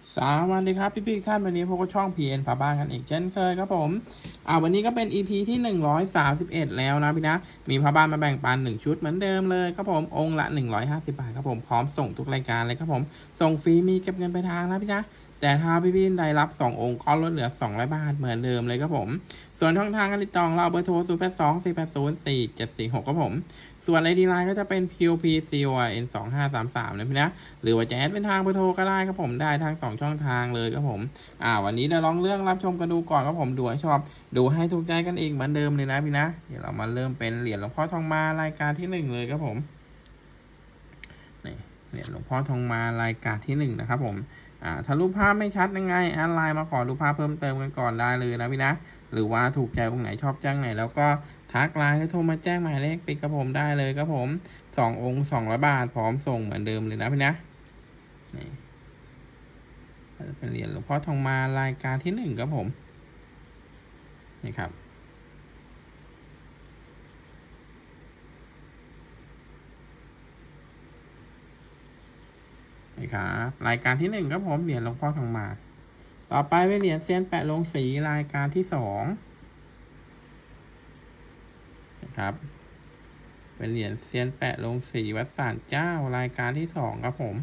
สวัสดีครับพี่พี่ท่านวันนี้พวกก็ช่อง PN พาบ้านกันอีกเช่นเคยครับผมอ่าวันนี้ก็เป็น EP ที่ 131 แล้วนะพี่นะ มีพาบ้านมาแบ่งปัน 1 ชุดเหมือนเดิมเลยครับผมองค์ละ 150 บาทครับผมพร้อมส่งทุกรายการเลยครับผม ส่งฟรีมีเก็บเงินไปลายทางนะพี่นะ แต่ถ้าพี่พี่ๆได้รับ 2 องค์ก็ลดเหลือ 200 บาทเหมือนเดิมเลยครับผม ส่วนช่องทางการติดต่องเราเบอร์โทร 0 8 2 4 8 0 4 7 4 6ครับผม ส่วนไอดีไลน์ก็จะเป็น POP CON 2 5 3 3นะพี่นะ หรือว่าจะแอดเป็นทางเบอร์โทรก็ได้ครับผมได้ทั้งสองช่องทางเลยครับผม อ่า วันนี้เดี๋ยวลองเรื่องรับชมกันดูก่อนครับผมดูให้ชอบ ดูให้ถูกใจกันอีกเหมือนเดิมเลยนะพี่นะ เดี๋ยวเรามาเริ่มเป็นเหรียญหลวงพ่อทองมารายการที่หนึ่งเลยครับผม นี่เหรียญหลวงพ่อทองมารายการที่หนึ่งนะครับผม อ่าถ้ารูปภาพไม่ชัดยังไงแอดไลน์มาขอรูปภาพเพิ่มเติมกันก่อนได้เลยนะพี่นะ หรือว่าถูกใจองค์ไหนชอบจ้างไหน แล้วก็ทักไลน์หรือโทรมาแจ้งหมายเลขปิดกับผมได้เลยครับผมสององค์สองร้อยบาทพร้อมส่งเหมือนเดิมเลยนะพี่นะนี่จะเป็นเหรียญหลวงพ่อทองมารายการที่หนึ่งครับผมนี่ครับ นี่ครับรายการที่หนึ่งครับผมเหรียญหลวงพ่อทองมา ต่อไปเป็นเหรียญเซียนแปะลงสีรายการที่สองนะครับเป็นเหรียญเซียนแปะลงสีวัดสารเจ้ารายการที่สองครับผม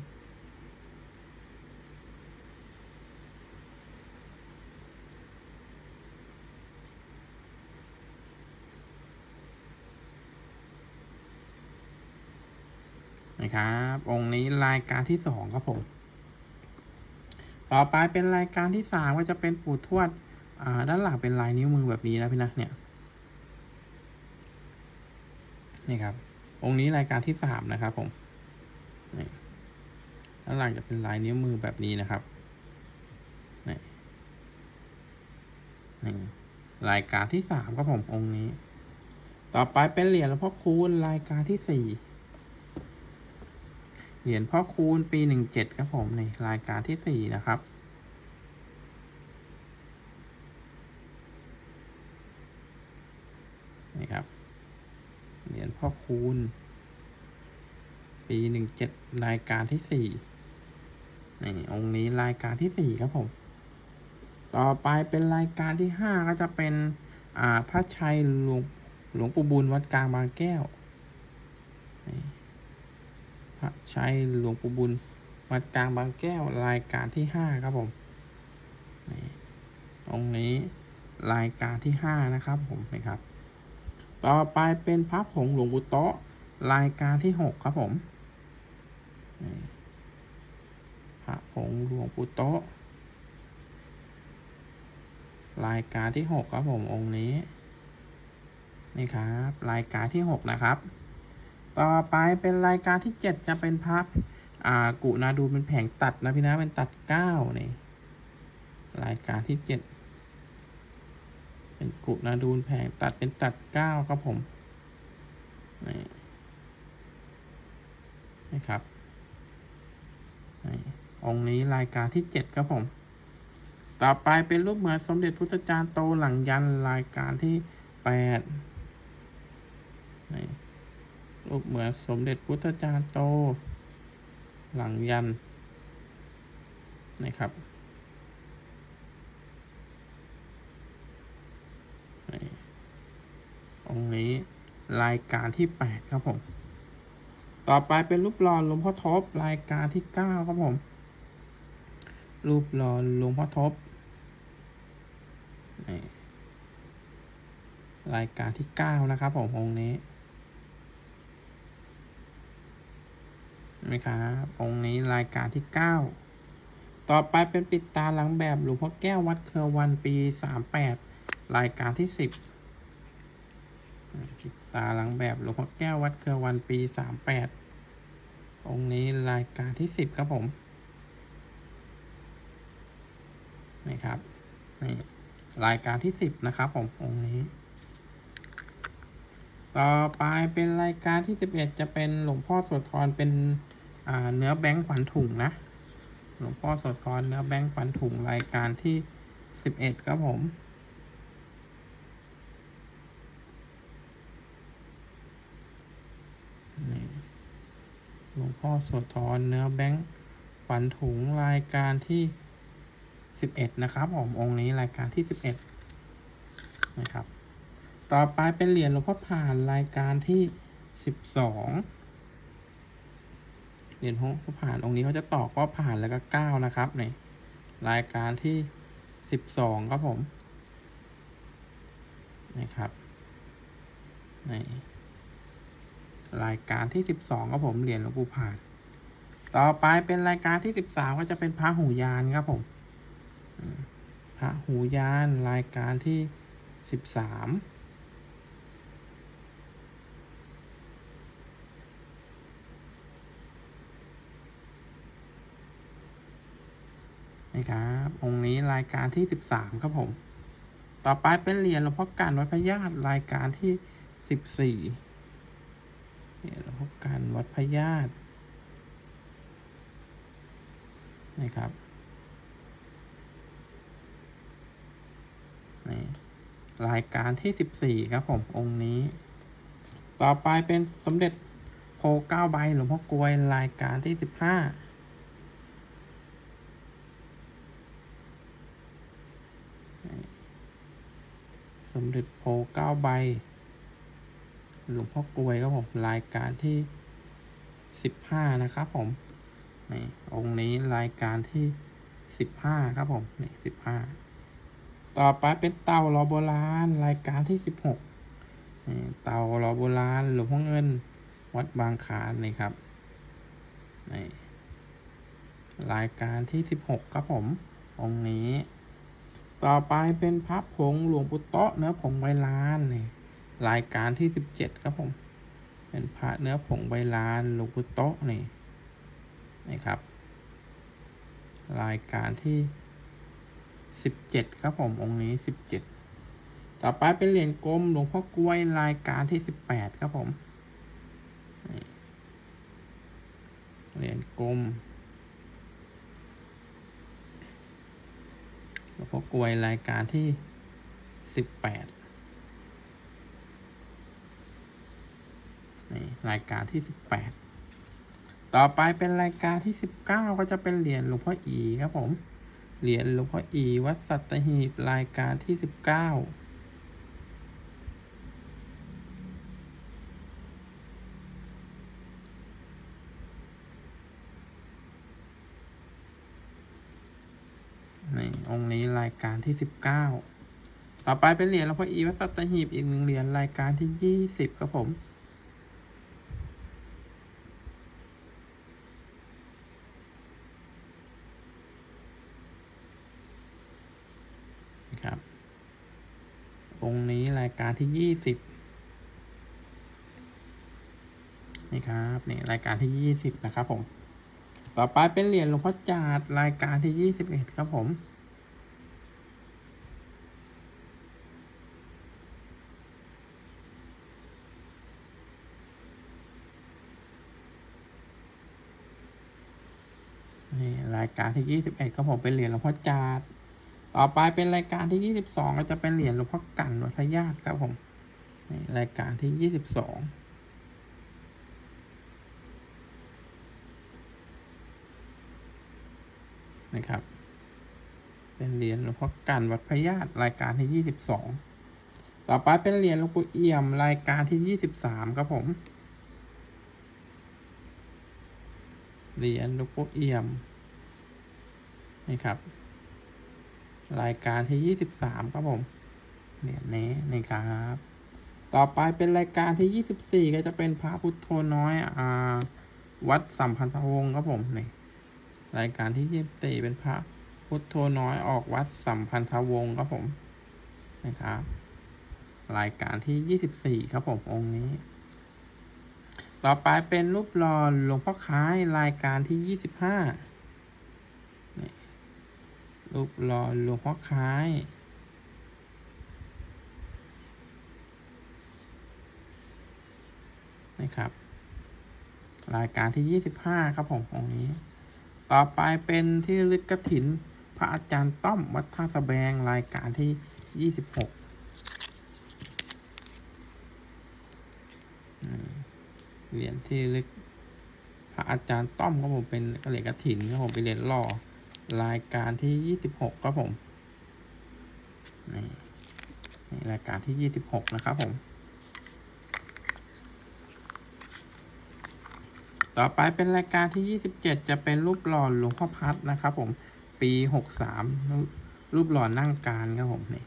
นะครับ องค์นี้รายการที่สองครับผม ต่อไปเป็นรายการที่สามก็จะเป็นปู่ทวด อ่า ด้านหลังเป็นลายนิ้วมือแบบนี้นะพี่นะเนี่ย นี่ครับ องค์นี้รายการที่สามนะครับ ผมนี่ด้านหลังจะเป็นลายนิ้วมือแบบนี้นะครับนี่นี่รายการที่สามครับผมองค์นี้ ต่อไปเป็นเหรียญหลวงพ่อคูณรายการที่สี่ เหรียญพ่อคูณปีหนึ่งเจ็ดครับผมในรายการที่สี่นะครับนี่ครับเหรียญพ่อคูณ ปีหนึ่งเจ็ดรายการที่สี่นี่องค์นี้รายการที่สี่ครับผม ต่อไปเป็นรายการที่ห้าก็จะเป็น อ่าพระชัยหลวงหลวงปู่บุญวัดกลางบางแก้ว พระชัยหลวงปู่บุญ วัดกลางบางแก้วรายการที่ห้าครับผมนี่ตรงนี้รายการที่ห้านะครับผมนะครับ ต่อไปเป็นพระผงหลวงปู่โตะรายการที่หกครับผมพระผงหลวงปู่โตะรายการที่หกครับผมองค์นี้นี่ครับ รายการที่หกนะครับ ต่อไปเป็นรายการที่เจ็ดจะเป็นพักอ่ากุนาดูเป็นแผงตัดนะพี่นะเป็นตัดเก้านี่รายการที่เจ็ดเป็นกุนาดูนแผงตัดเป็นตัดเก้าครับผมนี่ครับองค์นี้รายการที่เจ็ดครับผม ต่อไปเป็นรูปเหมือนสมเด็จพุทธจารย์โตหลังยันรายการที่แปดนี่ รูปเหมือนสมเด็จพุทธจารย์โต หลังยันนะครับองค์นี้รายการที่แปดครับผม ต่อไปเป็นรูปหล่อหลวงพ่อทบรายการที่เก้าครับผม รูปหล่อหลวงพ่อทบรายการที่เก้านะครับผมองค์นี้ นะครับองค์นี้รายการที่เก้าต่อไปเป็นปิดตาหลังแบบหลวงพ่อแก้ววัดเครือวันปีสามแปดรายการที่สิบปิดตาหลังแบบหลวงพ่อแก้ววัดเครือวันปีสามแปดองค์นี้รายการที่สิบครับผมนี่ครับนี่รายการที่สิบนะครับผมองค์นี้ต่อไปเป็นรายการที่สิบเอ็ดจะเป็นหลวงพ่อโสธรเป็น เนื้อแบงค์ขวัญถุงนะหลวงพ่อโสธรเนื้อแบงค์ขวัญถุงรายการที่สิบเอ็ดครับผมหลวงพ่อโสธรเนื้อแบงค์ขวัญถุงรายการที่สิบเอ็ดนะครับผมองค์นี้รายการที่สิบเอ็ดนะครับ ต่อไปเป็นเหรียญหลวงพ่อผ่านรายการที่สิบสอง เหรียญหลวงพ่อผ่านองค์นี้เขาจะตอกว่าผ่านแล้วก็เก้านะครับนี่รายการที่สิบสองครับผมนี่ครับนี่รายการที่สิบสองครับผมเหรียญหลวงปู่ผ่าน ต่อไปเป็นรายการที่สิบสามก็จะเป็นพระหูยานครับผมพระหูยานรายการที่สิบสาม นะครับ องค์นี้รายการที่สิบสามครับผม ต่อไปเป็นเหรียญหลวงพ่อกันวัดพญาตรายการที่สิบสี่เหรียญหลวงพ่อกันวัดพญาตินะครับนี่รายการที่สิบสี่ครับผมองค์นี้ ต่อไปเป็นสมเด็จโพเก้าใบหลวงพ่อกลวยรายการที่สิบห้าส มเด็จโพเก้าใบ หลวงพ่อกลวยครับผมรายการที่สิบห้านะครับผมนี่องค์นี้รายการที่สิบห้าครับผมนี่สิบห้าต่อไปเป็นเต่ารอโบราณรายการที่สิบหกนี่เต่ารอโบราณหลวงพ่อเงิน วัดบางขานนี่ครับนี่รายการที่สิบหกครับผมองค์นี้ ต่อไปเป็นพระผงหลวงปู่โตะเนื้อผงใบลานนี่รายการที่สิบเจ็ดครับผม เป็นพระเนื้อผงใบลานหลวงปู่โตะนี่นะครับ รายการที่สิบเจ็ดครับผมองค์นี้สิบเจ็ดต่อไปเป็นเหรียญกลมหลวงพ่อกล้วยรายการที่สิบแปดครับผมเหรียญกลม หลวงพ่อกวยรายการที่สิบแปดนี่รายการที่สิบแปดต่อไปเป็นรายการที่สิบเก้าก็จะเป็นเหรียญหลวงพ่ออีครับผม เหรียญหลวงพ่ออีวัดสัตหีบรายการที่สิบเก้านี่ องค์นี้รายการที่สิบเก้าต่อไปเป็นเหรียญหลวงพ่ออีวัดสัตหีบอีกหนึ่งเหรียญรายการที่ยี่สิบครับผมครับองค์นี้รายการที่ยี่สิบนี่ครับนี่รายการที่ยี่สิบนะครับผม ต่อไปเป็นเหรียญหลวงพ่อจาดรายการที่ยี่สิบเอ็ดครับผม นี่ราย การที่ยี่สิบเอ็ดครับผมเป็นเหรียญหลวงพ่อจาดต่อไปเป็นรายการที่ยี่สิบสองก็จะเป็นเหรียญหลวงพ่อกันวัดพระญาติครับผมนี่รายการที่ยี่สิบสองนะครับ เป็นเหรียญหลวงพ่อกันวัดพระญาตรายการที่ยี่สิบสองต่อไปเป็นเหรียญหลวงปู่เอี่ยมรายการที่ยี่สิบสามครับผม เหรียญหลวงปู่เอี่ยม นี่ครับ รายการที่ยี่สิบสามครับผมเหรียญนี้นี่ครับ ต่อไปเป็นรายการที่ยี่สิบสี่ก็จะเป็นพระพุทโธน้อยอ่าวัดสัมพันธวงศ์ครับผมนี่รายการที่ยี่สิบสี่เป็นพระพุทโธน้อยออกวัดสัมพันธวงศ์ครับผมนะครับรายการที่ยี่สิบสี่ครับผมองค์นี้ ต่อไปเป็นรูปหล่อหลวงพ่อค้ายรายการที่ยี่สิบห้า รูปหล่อหลวงพ่อคล้าย นะครับ รายการที่ยี่สิบห้าครับผมองนี้ ต่อไปเป็นที่ลึกกระถิน พระอาจารย์ต้อมวัดท่าสะแบงรายการที่ยี่สิบหกเหรียญที่ลึกพระอาจารย์ต้อมครับผมเป็นเหรียญกระถินครับผมเป็นเหรียญหล่อ รายการที่ยี่สิบหกครับผมนี่นี่รายการที่ยี่สิบหกนะครับผม ต่อไปเป็นรายการที่ยี่สิบเจ็ดจะเป็นรูปหล่อหลวงพ่อพัดนะครับผม ปีหกสามรูปหล่อนั่งการครับผมนี่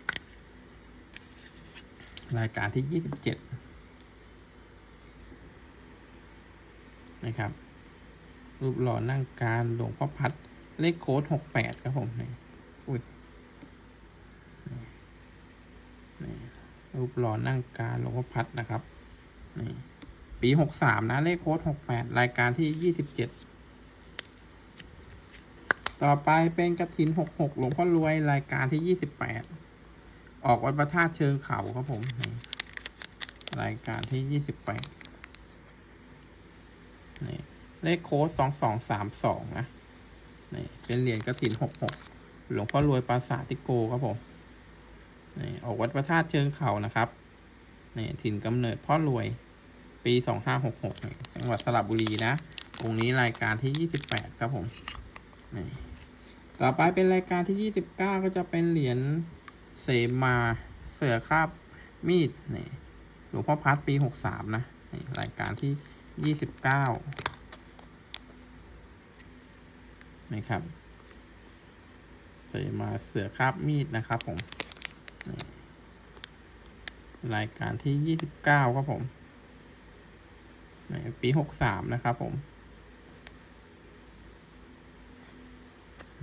รายการที่ยี่สิบเจ็ดนะครับ รูปหล่อนั่งการหลวงพ่อพัด เลขโค้ดหกแปดครับผมนี่อุ้ยนี่รูปหล่อนั่งการหลวงพ่อพัดนะครับนี่ปีหกสามนะ เลขโค้ดหกแปดรายการที่ยี่สิบเจ็ดต่อไปเป็นกระถินหกหกหลวงพ่อรวยรายการที่ยี่สิบแปดออกวัดพระธาตุเชิงเขาครับผมนี่รายการที่ยี่สิบแปดนี่เลขโค้ดสองสองสามสองนะ นี่เป็นเหรียญกระถินหกหกหลวงพ่อรวยปราสาทติโกครับผมนี่ออกวัดพระธาตุเชิงเขานะครับนี่ถิ่นกำเนิดพ่อรวย ปีสองห้าหกหกจังหวัดสระบุรีนะองค์นี้รายการที่ยี่สิบแปดครับผมนี่ต่อไปเป็นรายการที่ยี่สิบเก้าก็จะเป็นเหรียญเสมาเสือคาบมีดนี่หลวงพ่อพัดปีหกสามนะนี่รายการที่ยี่สิบเก้า นะครับใส่มาเสือคาบมีดนะครับผม รายการที่ยี่สิบเก้าครับผมปีหกสามนะครับผม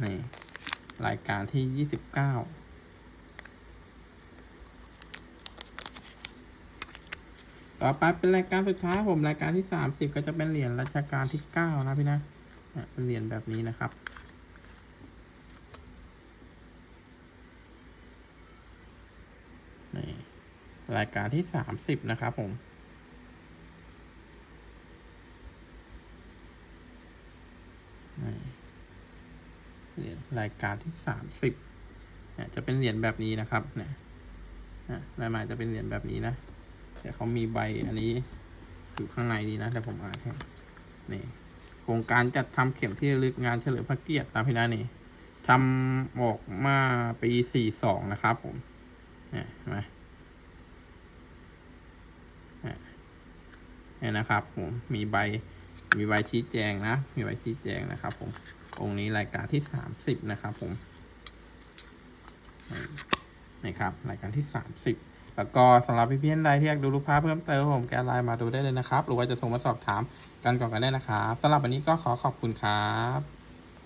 นี่รายการที่ยี่สิบเก้าต่อไปเป็นรายการสุดท้ายผมรายการที่สามสิบก็จะเป็นเหรียญรัชกาลที่เก้านะพี่นะ เป็นเหรียญแบบนี้นะครับ นี่รายการที่สามสิบนะครับผมนี่เหรียญรายการที่สามสิบจะเป็นเหรียญแบบนี้นะครับ เนี่ยลายม้จะเป็นเหรียญแบบนี้นะ แต่เขามีใบอันนี้อยู่ข้างในนี้นะ แต่ผมอ่านให้นี่ ครงการจัดทำเข็มที่ระลึกงานเฉลิมพระเกียรตินะพี่นะนี่ทำออกมาปีสี่สองนะครับผมเนี่ยเห็นไหมนี่ยเนี่ยนะครับผมมีใบมีใบชี้แจงนะ มีใบชี้แจงนะครับ ผมองค์นี้รายการที่สามสิบนะครับ ผมนี่ครับรายการที่สามสิบ แล้วก็สำหรับพี่ๆท่านใดที่อยากดูรูปภาพเพิ่มเติมผมแกไลน์มาดูได้เลยนะครับ หรือว่าจะโทรมาสอบถามกันก่อนกันได้นะครับสำหรับวันนี้ก็ขอขอบคุณครับ